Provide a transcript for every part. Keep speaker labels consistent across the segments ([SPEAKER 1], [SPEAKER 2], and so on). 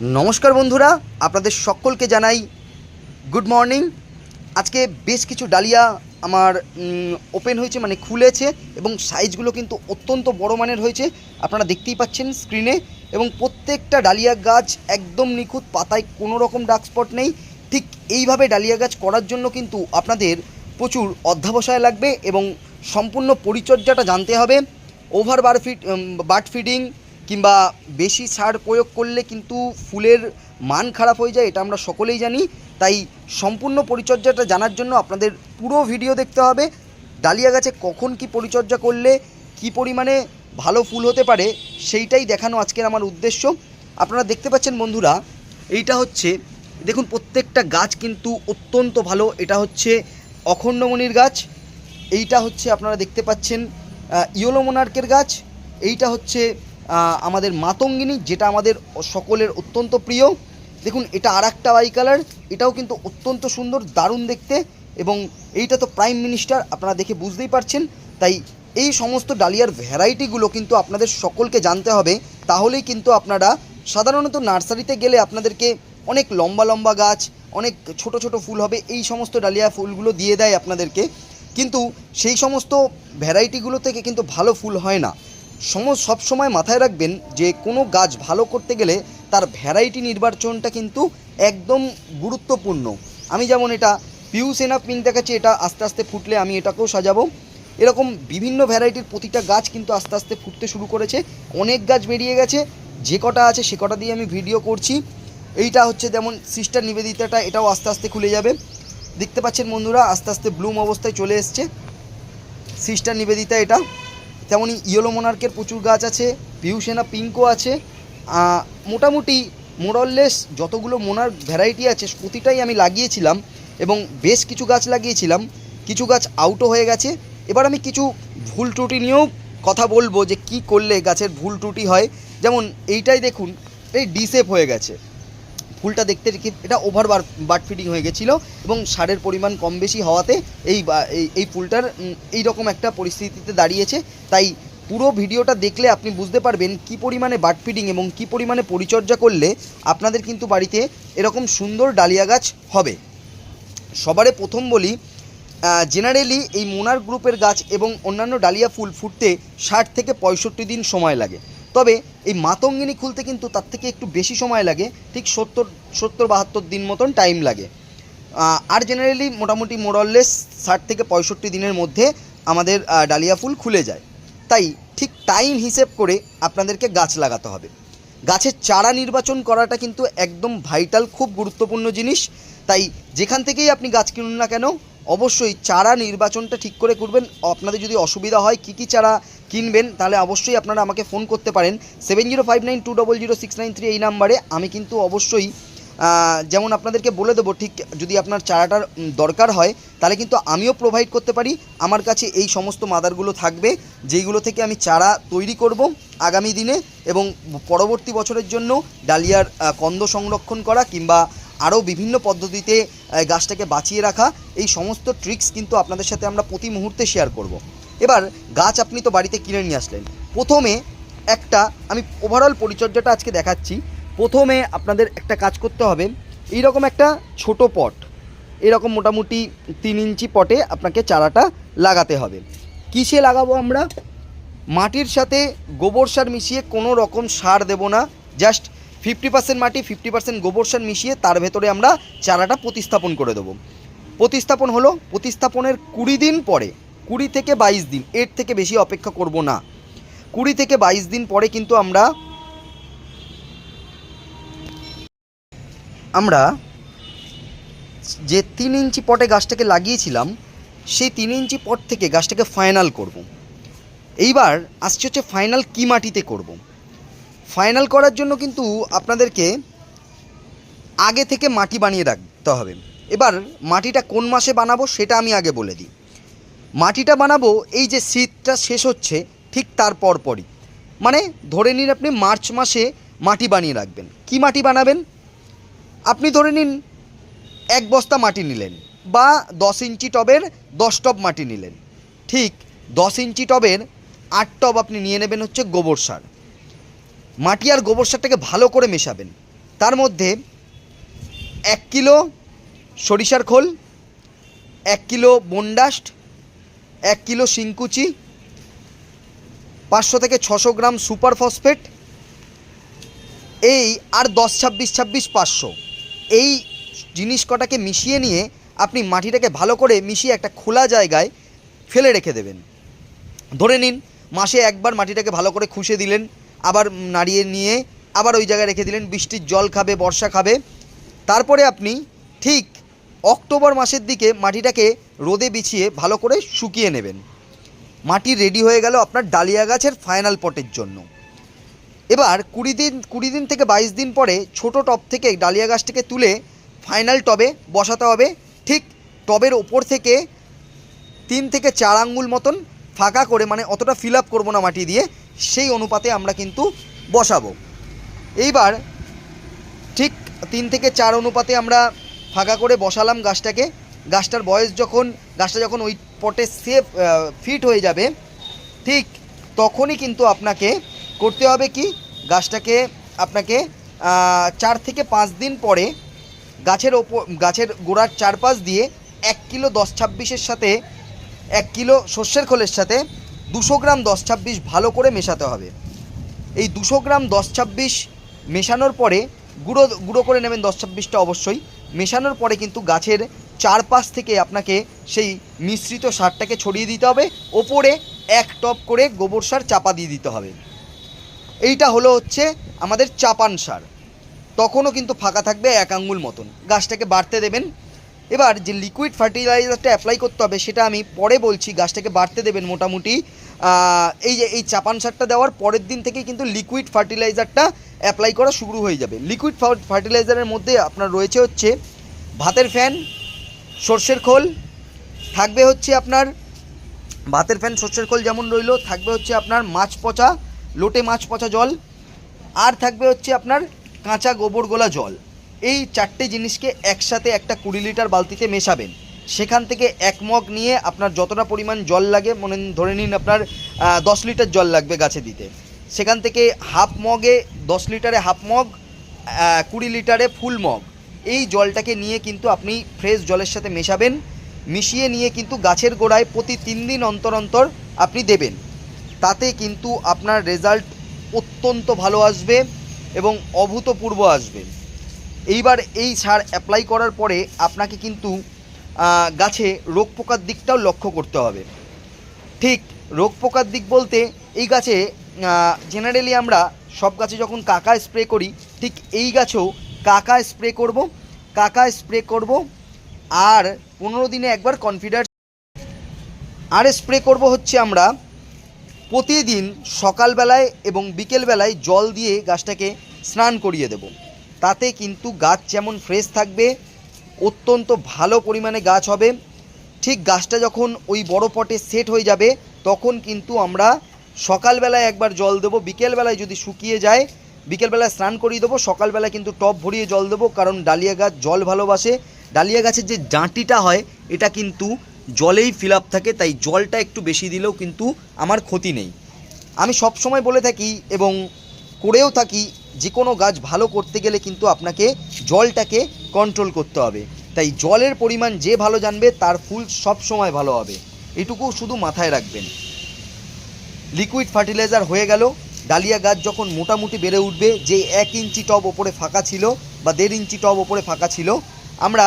[SPEAKER 1] নমস্কার বন্ধুরা, আপনাদের সকলকে জানাই গুড মর্নিং। আজকে বেশ কিছু ডালিয়া আমার ওপেন হয়েছে মানে খুলেছে, এবং সাইজগুলো কিন্তু অত্যন্ত বড় মানের হয়েছে। আপনারা দেখতেই পাচ্ছেন স্ক্রিনে এবং প্রত্যেকটা ডালিয়া গাছ একদম নিখুঁত, পাতায় কোনো রকম ডার্ক স্পট নেই। ঠিক এইভাবে ডালিয়া গাছ করার জন্য কিন্তু আপনাদের প্রচুর অধ্যাবসায় লাগবে, এবং সম্পূর্ণ পরিচর্যাটা জানতে হবে। ওভার বার ফিড বার্ড ফিডিং কিংবা বেশি সার প্রয়োগ করলে কিন্তু ফুলের মান খারাপ হয়ে যায়, এটা আমরা সকলেই জানি। তাই সম্পূর্ণ পরিচর্যাটা জানার জন্য আপনাদের পুরো ভিডিও দেখতে হবে। ডালিয়া গাছে কখন কি পরিচর্যা করলে কি পরিমাণে ভালো ফুল হতে পারে, সেইটাই দেখানো আজকের আমার উদ্দেশ্য। আপনারা দেখতে পাচ্ছেন বন্ধুরা, এইটা হচ্ছে, দেখুন প্রত্যেকটা গাছ কিন্তু অত্যন্ত ভালো। এটা হচ্ছে অখণ্ডমণির গাছ, এইটা হচ্ছে আপনারা দেখতে পাচ্ছেন ইয়োলো মোনার্কের গাছ, এইটা হচ্ছে আমাদের মাতঙ্গিনী, যেটা আমাদের সকলের অত্যন্ত প্রিয়। দেখুন, এটা আর একটা বাই কালার। এটাও কিন্তু অত্যন্ত সুন্দর, দারুণ দেখতে। এবং এইটা তো প্রাইম মিনিস্টার, আপনারা দেখে বুঝতেই পারছেন। তাই এই সমস্ত ডালিয়ার ভ্যারাইটিগুলো কিন্তু আপনাদের সকলকে জানতে হবে। তাহলেই কিন্তু আপনারা সাধারণত নার্সারিতে গেলে আপনাদেরকে অনেক লম্বা লম্বা গাছ, অনেক ছোট ছোট ফুল হবে, এই সমস্ত ডালিয়া ফুলগুলো দিয়ে দেয় আপনাদেরকে। কিন্তু সেই সমস্ত ভ্যারাইটিগুলো থেকে কিন্তু ভালো ফুল হয় না। সম সবসময় মাথায় রাখবেন যে কোনো গাছ ভালো করতে গেলে তার ভ্যারাইটি নির্বাচনটা কিন্তু একদম গুরুত্বপূর্ণ। আমি যেমন এটা পিউসেনা পিঙ্ক দেখাচ্ছি, এটা আস্তে আস্তে ফুটলে আমি এটাকেও সাজাবো। এরকম বিভিন্ন ভ্যারাইটির প্রতিটা গাছ কিন্তু আস্তে আস্তে ফুটতে শুরু করেছে। অনেক গাছ বেরিয়ে গেছে, যে কটা আছে সে কটা দিয়ে আমি ভিডিও করছি। এইটা হচ্ছে যেমন সিস্টার নিবেদিতাটা এটাও আস্তে আস্তে খুলে যাবে। দেখতে পাচ্ছেন বন্ধুরা, আস্তে আস্তে ব্লুম অবস্থায় চলে এসছে। সিস্টার নিবেদিতা এটা তেমনই ইয়েলো মোনার্কের প্রচুর গাছ আছে পিউসেনা পিঙ্কও আছে মোটামুটি মোরললেস যতগুলো মোনার ভ্যারাইটি আছে, প্রতিটাই আমি লাগিয়েছিলাম এবং বেশ কিছু গাছ লাগিয়েছিলাম, কিছু গাছ আউটও হয়ে গেছে। এবার আমি কিছু ভুল ত্রুটি নিয়েও কথা বলব যে কি করলে গাছের ভুল ত্রুটি হয়। যেমন এইটাই দেখুন, এই ডিসেপ হয়ে গেছে। ফুলটা দেখতে এটা ওভার বার বার্ড ফিডিং হয়ে গেছিল এবং সারের পরিমাণ কম বেশি হওয়াতে এই এই- ফুলটার এই রকম একটা পরিস্থিতিতে দাঁড়িয়েছে। তাই পুরো ভিডিওটা দেখলে আপনি বুঝতে পারবেন কি পরিমাণে বার্ড ফিডিং এবং কি পরিমাণে পরিচর্যা করলে আপনাদের কিন্তু বাড়িতে এরকম সুন্দর ডালিয়া গাছ হবে। সবারে প্রথম বলি জেনারেলি এই মোনার গ্রুপের গাছ এবং অন্যান্য ডালিয়া ফুল ফুটতে ষাট থেকে পঁয়ষট্টি দিন সময় লাগে। তবে এই মাতঙ্গিনী খুলতে কিন্তু তার থেকে একটু বেশি সময় লাগে, ঠিক সত্তর সত্তর বাহাত্তর দিন মতন টাইম লাগে। আর জেনারেলি মোটামুটি মোরললেস ষাট থেকে পঁয়ষট্টি দিনের মধ্যে আমাদের ডালিয়া ফুল খুলে যায়। তাই ঠিক টাইম হিসেব করে আপনাদেরকে গাছ লাগাতে হবে। গাছের চারা নির্বাচন করাটা কিন্তু একদম ভাইটাল খুব গুরুত্বপূর্ণ জিনিস। তাই যেখান থেকেই আপনি গাছ কিনুন না কেন, অবশ্যই চারা নির্বাচনটা ঠিক করে করবেন। আপনাদের যদি অসুবিধা হয় কী কী চারা কিনবেন, তাহলে অবশ্যই আপনারা আমাকে ফোন করতে পারেন। Seven zero five nine two double zero six nine three এই নাম্বারে। আমি কিন্তু অবশ্যই যেমন আপনাদেরকে বলে দেবো, ঠিক যদি আপনার চারাটার দরকার হয়, তাহলে কিন্তু আমিও প্রোভাইড করতে পারি। আমার কাছে এই সমস্ত মাদারগুলো থাকবে, যেইগুলো থেকে আমি চারা তৈরি করব আগামী দিনে এবং পরবর্তী বছরের জন্য ডালিয়ার কন্দ সংরক্ষণ করা কিংবা আরও বিভিন্ন পদ্ধতিতে গাছটাকে বাঁচিয়ে রাখা, এই সমস্ত ট্রিক্স কিন্তু আপনাদের সাথে আমরা প্রতি মুহূর্তে শেয়ার করব। এবার গাছ আপনি তো বাড়িতে কিনে নিয়ে আসলেন। প্রথমে একটা আমি ওভারঅল পরিচর্যাটা আজকে দেখাচ্ছি। প্রথমে আপনাদের একটা কাজ করতে হবে। এইরকম একটা ছোট পট, এরকম মোটামুটি তিন ইঞ্চি পটে আপনাকে চারাটা লাগাতে হবে। কিসে লাগাবো আমরা? মাটির সাথে গোবর সার মিশিয়ে কোনো রকম সার দেব না। জাস্ট ফিফটি পার্সেন্ট মাটি, ফিফটি পার্সেন্ট গোবর সার মিশিয়ে তার ভেতরে আমরা চারাটা প্রতিস্থাপন করে দেবো। প্রতিস্থাপন হলো, প্রতিস্থাপনের কুড়ি দিন পরে কুড়ি থেকে বাইশ দিন, এর থেকে বেশি অপেক্ষা করব না কুড়ি থেকে বাইশ দিন পরে কিন্তু আমরা আমরা যে তিন ইঞ্চি পটে গাছটাকে লাগিয়েছিলাম, সেই তিন ইঞ্চি পট থেকে গাছটাকে ফাইনাল করব। এইবার আসছে হচ্ছে ফাইনাল কি মাটিতে করব। ফাইনাল করার জন্য কিন্তু আপনাদেরকে আগে থেকে মাটি বানিয়ে রাখতে হবে এবার মাটিটা কোন মাসে বানাবো সেটা আমি আগে বলে দিই মাটিটা বানাবো, এই যে শীতটা শেষ হচ্ছে, ঠিক তার পরপরই। মানে ধরে নিন আপনি মার্চ মাসে মাটি বানিয়ে রাখবেন। কি মাটি বানাবেন? আপনি ধরে নিন এক বস্তা মাটি নিলেন বা দশ ইঞ্চি টবের দশ টব মাটি নিলেন। ঠিক দশ ইঞ্চি টবের আট টব আপনি নিয়ে নেবেন হচ্ছে গোবর সার। মাটি আর গোবর সারটাকে ভালো করে মেশাবেন। তার মধ্যে এক কিলো সরিষার খোল, এক কিলো বন্ডাস্ট এক কিলো শিংকুচি, পাঁচশো থেকে ছশো গ্রাম সুপার ফসফেট, এই আর দশ ছাব্বিশ ছাব্বিশ পাঁচশো। এই জিনিস কটাকে মিশিয়ে নিয়ে আপনি মাটিটাকে ভালো করে মিশিয়ে একটা খোলা জায়গায় ফেলে রেখে দেবেন। ধরে নিন, মাসে একবার মাটিটাকে ভালো করে খুশে দিলেন, আবার নাড়িয়ে নিয়ে আবার ওই জায়গায় রেখে দিলেন, বৃষ্টির জল খাবে, বর্ষা খাবে। তারপরে আপনি ঠিক অক্টোবর মাসের দিকে মাটিটাকে রোদে বিছিয়ে ভালো করে শুকিয়ে নেবেন। মাটি রেডি হয়ে গেল আপনার ডালিয়া গাছের ফাইনাল পটের জন্য। এবার কুড়ি দিন কুড়ি দিন থেকে বাইশ দিন পরে ছোট টব থেকে ডালিয়া গাছটাকে তুলে ফাইনাল টবে বসাতে হবে। ঠিক টবের ওপর থেকে তিন থেকে চার আঙ্গুল মতন ফাঁকা করে মানে অতটা ফিল আপ করব না মাটি দিয়ে, সেই অনুপাতে আমরা কিন্তু বসাবো। এইবার ঠিক তিন থেকে চার অনুপাতে আমরা ফাঁকা করে বসালাম গাছটাকে। গাছটার বয়স যখন, গাছটা যখন ওই পটে সেফ ফিট হয়ে যাবে, ঠিক তখনই কিন্তু আপনাকে করতে হবে কি, গাছটাকে আপনাকে চার থেকে পাঁচ দিন পরে গাছের ওপর, গাছের গোড়ার চারপাশ দিয়ে এক কিলো দশ ছাব্বিশের সাথে, এক কিলো সর্ষের খোলের সাথে দুশো গ্রাম দশ ছাব্বিশ ভালো করে মেশাতে হবে। এই দুশো গ্রাম দশ ছাব্বিশ মেশানোর পরে গুঁড়ো গুঁড়ো করে নেবেন দশ ছাব্বিশটা অবশ্যই। মেশানোর পরে কিন্তু গাছের চারপাশ থেকে আপনাকে সেই মিশ্রিত সারটাকে ছড়িয়ে দিতে হবে। ওপরে এক টপ করে গোবর সার চাপা দিয়ে দিতে হবে। এইটা হলো হচ্ছে আমাদের চাপান সার। তখনও কিন্তু ফাঁকা থাকবে এক আঙ্গুল মতন। গাছটাকে বাড়তে দেবেন। এবার যে লিকুইড ফার্টিলাইজারটা অ্যাপ্লাই করতে হবে, সেটা আমি পরে বলছি গাছটাকে বাড়তে দেবেন মোটামুটি। এই যে, এই চাপান সারটা দেওয়ার পরের দিন থেকেই কিন্তু লিকুইড ফার্টিলাইজারটা অ্যাপ্লাই করা শুরু হয়ে যাবে। লিকুইড ফার্টিলাইজারের মধ্যে আপনার রয়েছে হচ্ছে ভাতের ফ্যান সর্ষের খোল, থাকবে হচ্ছে আপনার ভাতের ফ্যান সর্ষের খোল যেমন রইল, থাকবে হচ্ছে আপনার মাছ পচা, লোটে মাছ পচা জল, আর থাকবে হচ্ছে আপনার কাঁচা গোবর গোলা জল। এই চারটে জিনিসকে একসাথে একটা কুড়ি লিটার বালতিতে মেশাবেন। সেখান থেকে এক মগ নিয়ে আপনার যতটা পরিমাণ জল লাগে, মনে ধরে নিন আপনার দশ লিটার জল লাগবে গাছে দিতে। সেখান থেকে হাফ মগে, দশ লিটারে হাফ মগ কুড়ি লিটারে ফুল মগ। এই জলটাকে নিয়ে কিন্তু আপনি ফ্রেশ জলের সাথে মেশাবেন। মিশিয়ে নিয়ে কিন্তু গাছের গোড়ায় প্রতি তিন দিন অন্তর অন্তর আপনি দেবেন। তাতে কিন্তু আপনার রেজাল্ট অত্যন্ত ভালো আসবে এবং অভূতপূর্ব আসবে। এইবার এই সার অ্যাপ্লাই করার পরে আপনাকে কিন্তু গাছে রোগ পোকার দিকটাও লক্ষ্য করতে হবে। ঠিক রোগ পোকার দিক বলতে এই গাছে জেনারেলি আমরা সব গাছে যখন কাকা স্প্রে করি, ঠিক এই গাছেও কাকা স্প্রে করব, কাকা স্প্রে করব, আর পনেরো দিনে একবার কনফিডার আর স্প্রে করব হচ্ছে আমরা প্রতিদিন সকালবেলায় এবং বিকেলবেলায় জল দিয়ে গাছটাকে স্নান করিয়ে দেব। তাতে কিন্তু গাছ যেমন ফ্রেশ থাকবে, অত্যন্ত ভালো পরিমাণে গাছ হবে। ঠিক গাছটা যখন ওই বড় পটে সেট হয়ে যাবে, তখন কিন্তু আমরা সকালবেলায় একবার জল দেবো, বিকেলবেলায় যদি শুকিয়ে যায়, বিকেলবেলায় স্নান করিয়ে দেবো, সকালবেলায় কিন্তু টপ ভরিয়ে জল দেবো, কারণ ডালিয়া গাছ জল ভালোবাসে। ডালিয়া গাছের যে জাঁটিটা হয়, এটা কিন্তু জলেই ফিল থাকে, তাই জলটা একটু বেশি দিলেও কিন্তু আমার ক্ষতি নেই। আমি সব সময় বলে থাকি এবং করেও থাকি যে কোনো গাছ ভালো করতে গেলে কিন্তু আপনাকে জলটাকে কন্ট্রোল করতে হবে। তাই জলের পরিমাণ যে ভালো জানবে, তার ফুল সব সময় ভালো হবে। এটুকু শুধু মাথায় রাখবেন। লিকুইড ফার্টিলাইজার হয়ে গেল। ডালিয়া গাছ যখন মোটামুটি বেড়ে উঠবে, যে এক ইঞ্চি টব ওপরে ফাঁকা ছিল বা দেড় ইঞ্চি টব ওপরে ফাঁকা ছিল, আমরা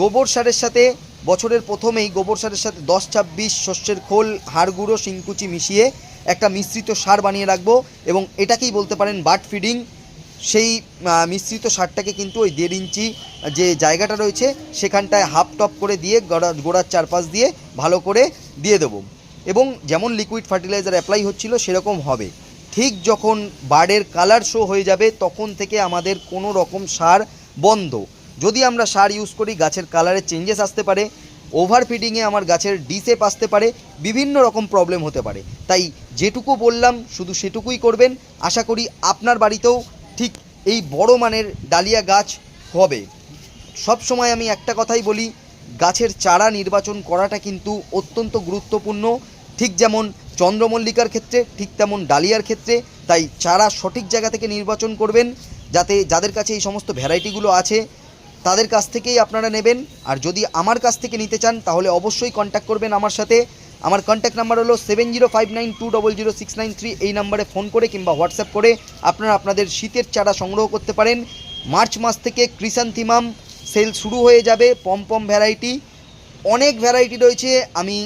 [SPEAKER 1] গোবর সারের সাথে বছরের প্রথমেই গোবর সারের সাথে দশ ছাব্বিশ শস্যের খোল, হাড় গুঁড়ো, শিংকুচি মিশিয়ে একটা মিশ্রিত সার বানিয়ে রাখব এবং এটাকেই বলতে পারেন বাট ফিডিং। সেই মিশ্রিত সারটাকে কিন্তু ওই দেড় ইঞ্চি যে জায়গাটা রয়েছে, সেখানটায় হাফ টপ করে দিয়ে গোড়া, গোড়ার চারপাশ দিয়ে ভালো করে দিয়ে দেবো। এবং যেমন লিকুইড ফার্টিলাইজার অ্যাপ্লাই হচ্ছিল, সেরকম হবে। ঠিক যখন বার্ডের কালার শো হয়ে যাবে, তখন থেকে আমাদের কোনো রকম সার বন্ধ। যদি আমরা সার ইউজ করি, গাছের কালারে চেঞ্জেস আসতে পারে ওভার ফিডিংয়ে আমার গাছের ডিসেপ আসতে পারে, বিভিন্ন রকম প্রবলেম হতে পারে। তাই যেটুকু বললাম, শুধু সেটুকুই করবেন। আশা করি আপনার বাড়িতেও ঠিক এই বড় মানের ডালিয়া গাছ হবে। সব সময় আমি একটা কথাই বলি, গাছের চারা নির্বাচন করাটা কিন্তু অত্যন্ত গুরুত্বপূর্ণ। ঠিক যেমন চন্দ্রমল্লিকার ক্ষেত্রে, ঠিক তেমন ডালিয়ার ক্ষেত্রে। তাই চারা সঠিক জায়গা থেকে নির্বাচন করবেন, যাতে যাদের কাছে এই সমস্ত ভ্যারাইটিগুলো আছে, তাদের কাছ থেকেই আপনারা নেবেন। আর যদি আমার কাছ থেকে নিতে চান, তাহলে অবশ্যই কন্ট্যাক্ট করবেন আমার সাথে। আমার কন্ট্যাক্ট নাম্বার হলো seven zero five nine two double zero six nine three এই নাম্বারে ফোন করে কিংবা হোয়াটসঅ্যাপ করে আপনারা আপনাদের শীতের চারা সংগ্রহ করতে পারেন। মার্চ মাস থেকে ক্রিসান্থিমাম সেল শুরু হয়ে যাবে পমপম ভ্যারাইটি অনেক ভ্যারাইটি রয়েছে। আমি,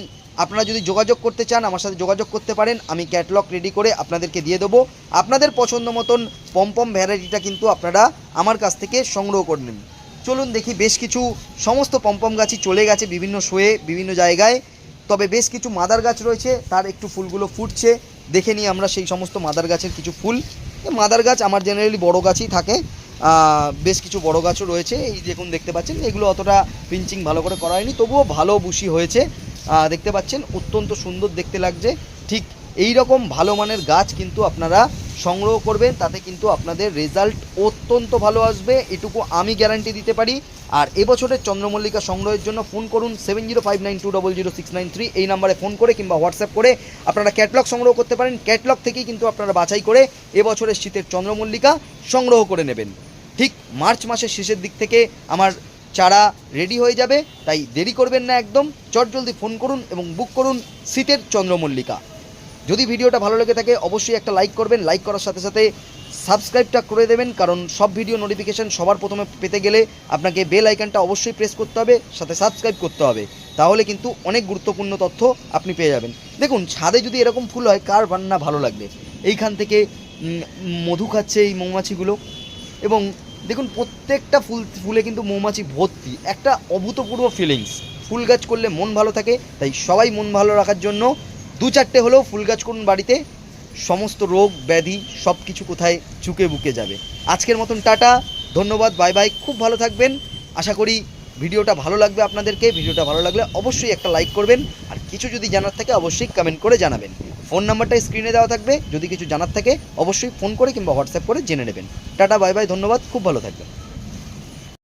[SPEAKER 1] আপনারা যদি যোগাযোগ করতে চান, আমার সাথে যোগাযোগ করতে পারেন। আমি ক্যাটলগ রেডি করে আপনাদেরকে দিয়ে দেবো। আপনাদের পছন্দ মতন পমপম ভ্যারাইটিটা কিন্তু আপনারা আমার কাছ থেকে সংগ্রহ করে নেন। চলুন দেখি, বেশ কিছু সমস্ত পমপম গাছই চলে গেছে বিভিন্ন শোয়ে, বিভিন্ন জায়গায়। তবে বেশ কিছু মাদার গাছ রয়েছে, তার একটু ফুলগুলো ফুটছে। দেখে নিই আমরা সেই সমস্ত মাদার গাছের কিছু ফুল। মাদার গাছ আমার জেনারেলি বড় গাছই থাকে। বেশ কিছু বড় গাছও রয়েছে। এই দেখুন দেখতে পাচ্ছেন, এগুলো অতটা পিঞ্চিং ভালো করে করা হয়নি, তবুও ভালো বুশি হয়েছে। দেখতে পাচ্ছেন, অত্যন্ত সুন্দর দেখতে লাগছে। ঠিক এই রকম ভালো মানের গাছ কিন্তু আপনারা সংগ্রহ করবেন, তাতে কিন্তু আপনাদের রেজাল্ট অত্যন্ত ভালো আসবে, এটুকু আমি গ্যারান্টি দিতে পারি। আর এবছরের চন্দ্রমল্লিকা সংগ্রহের জন্য ফোন করুন seven zero five nine two double zero six nine three এই নাম্বারে ফোন করে কিংবা হোয়াটসঅ্যাপ করে আপনারা ক্যাটলগ সংগ্রহ করতে পারেন। ক্যাটলগ থেকেই কিন্তু আপনারা বাছাই করে এবছরের শীতের চন্দ্রমল্লিকা সংগ্রহ করে নেবেন। ঠিক মার্চ মাসের শেষের দিক থেকে আমার চারা রেডি হয়ে যাবে, তাই দেরি করবেন না একদম। চটজলদি ফোন করুন এবং বুক করুন শীতের চন্দ্রমল্লিকা। যদি ভিডিওটা ভালো লেগে থাকে, অবশ্যই একটা লাইক করবেন। লাইক করার সাথে সাথে সাবস্ক্রাইবটা করে দেবেন, কারণ সব ভিডিও নোটিফিকেশান সবার প্রথমে পেতে গেলে আপনাকে বেল আইকনটা অবশ্যই প্রেস করতে হবে, সাথে সাবস্ক্রাইব করতে হবে। তাহলে কিন্তু অনেক গুরুত্বপূর্ণ তথ্য আপনি পেয়ে যাবেন। দেখুন, ছাদে যদি এরকম ফুল হয়, কার রান্না ভালো লাগবে? এইখান থেকে মধু খাচ্ছে এই মৌমাছিগুলো। এবং দেখুন, প্রত্যেকটা ফুল, ফুলে কিন্তু মৌমাছি ভর্তি। একটা অভূতপূর্ব ফিলিংস ফুল গাছ করলে মন ভালো থাকে, তাই সবাই মন ভালো রাখার জন্য দু চারটে হলেও ফুল গাছ করুন বাড়িতে, সমস্ত রোগ, ব্যাধি সব কিছু কোথায় চুকে বুকে যাবে। আজকের মতন টাটা, ধন্যবাদ, বাই বাই, খুব ভালো থাকবেন। আশা করি ভিডিওটা ভালো লাগবে আপনাদেরকে, ভিডিওটা ভালো লাগলে অবশ্যই একটা লাইক করবেন, আর কিছু যদি জানার থাকে অবশ্যই কমেন্ট করে জানাবেন। ফোন নাম্বারটা স্ক্রিনে দেওয়া থাকবে, যদি কিছু জানার থাকে অবশ্যই ফোন করে কিংবা হোয়াটসঅ্যাপ করে জেনে নেবেন। টাটা, বাই বাই, ধন্যবাদ, খুব ভালো থাকবেন।